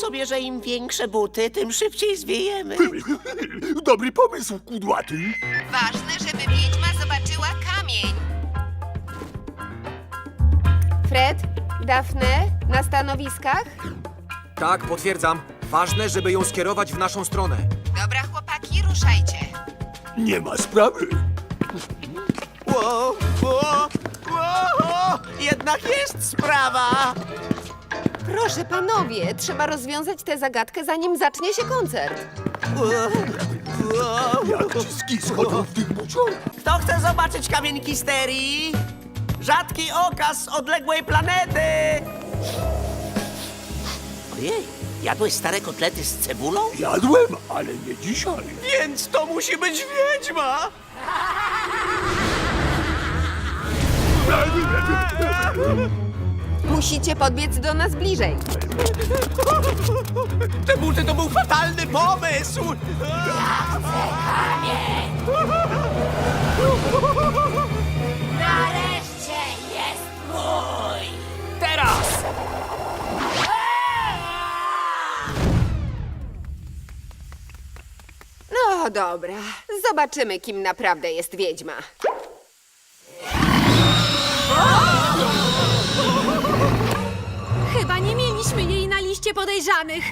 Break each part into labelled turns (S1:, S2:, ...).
S1: sobie, że im większe buty, tym szybciej zwiejemy.
S2: Dobry pomysł, kudłaty.
S3: Ważne, żeby wiedźma zobaczyła kamień.
S4: Fred, Dafne, na stanowiskach?
S5: Tak, potwierdzam. Ważne, żeby ją skierować w naszą stronę.
S3: Dobra, chłopaki, ruszajcie.
S2: Nie ma sprawy.
S1: Ło, ło, ło, jednak jest sprawa.
S4: Proszę panowie, trzeba rozwiązać tę zagadkę, zanim zacznie się koncert.
S2: Jak ciski schodzą w tych buciorach.
S1: Kto chce zobaczyć kamień histerii? Rzadki okaz z odległej planety. Ojej, jadłeś stare kotlety z cebulą?
S2: Jadłem, ale nie dzisiaj.
S1: Więc to musi być wiedźma!
S4: Musicie podbiec do nas bliżej.
S1: Te buty to był fatalny pomysł!
S6: Nareszcie jest mój!
S1: Teraz!
S4: No dobra, zobaczymy, kim naprawdę jest wiedźma.
S6: Mieliśmy jej na liście podejrzanych.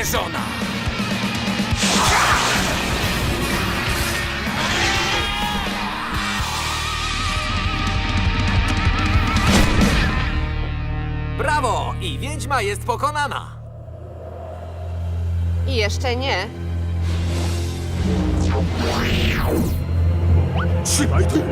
S1: Namierzona!
S5: Brawo! I wiedźma jest pokonana.
S4: I jeszcze nie.
S2: Trzymaj ty.